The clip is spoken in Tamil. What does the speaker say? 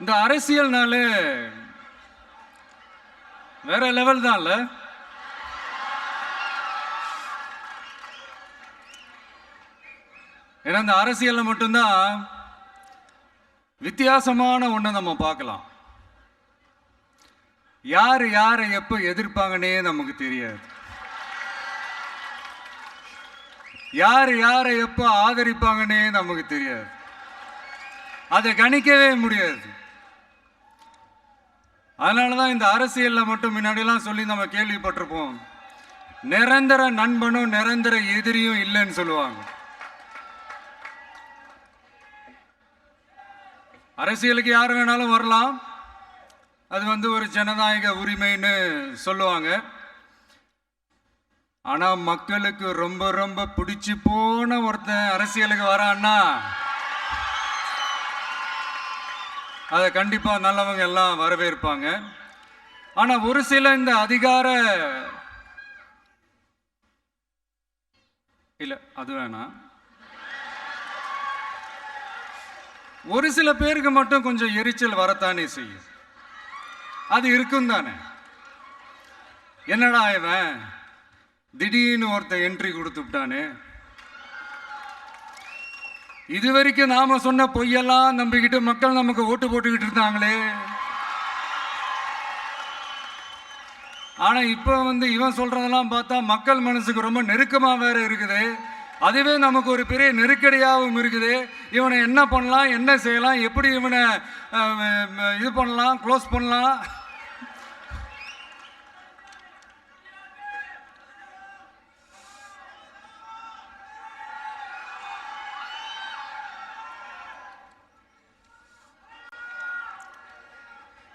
இந்த அரசியல்னாலே வேற லெவல் தான்ல ஏன்னா இந்த அரசியலில் மட்டும்தான் வித்தியாசமான ஒன்றை நம்ம பார்க்கலாம். யார் யாரை எப்போ எதிர்ப்பாங்கன்னே நமக்கு தெரியாது. யார் யாரை எப்போ ஆதரிப்பாங்கன்னே நமக்கு தெரியாது. அதை கணிக்கவே முடியாது. அதனால தான் இந்த அரசியலில் மட்டும் முன்னாடிலாம் சொல்லி நம்ம கேள்விப்பட்டிருப்போம். நிரந்தர நண்பனும் நிரந்தர எதிரியும் இல்லைன்னு சொல்லுவாங்க. அரசியலுக்கு யார் வேணாலும் வரலாம். அது வந்து ஒரு ஜனநாயக உரிமைன்னு சொல்லுவாங்க. ஆனால் மக்களுக்கு ரொம்ப ரொம்ப பிடிச்சி போன ஒருத்தன் அரசியலுக்கு வரான்னா அதை கண்டிப்பாக நல்லவங்க எல்லாம் வரவேற்பாங்க. ஆனால் ஒரு சில இந்த அதிகார இல்லை அது வேணாம். ஒரு சில பேருக்கு மட்டும் கொஞ்சம் எரிச்சல் வரத்தானே செய்யும். அது இருக்கும் தானே. என்னடா இவன்? திடீர்னு ஒருத்தன் என்ட்ரி கொடுத்துட்டானே இது வரைக்கும் நாம சொன்ன பொய்யெல்லாம் நம்பிக்கிட்டு மக்கள் நமக்கு ஓட்டு போட்டுக்கிட்டு இருந்தாங்களே. ஆனா இப்ப வந்து இவன் சொல்றதெல்லாம் பார்த்தா மக்கள் மனசுக்கு ரொம்ப நெருக்கமா வேற இருக்குது. அதுவே நமக்கு ஒரு பெரிய நெருக்கடியாகவும் இருக்குது. இவனை என்ன பண்ணலாம் என்ன செய்யலாம் எப்படி இவனை இது பண்ணலாம் க்ளோஸ் பண்ணலாம்?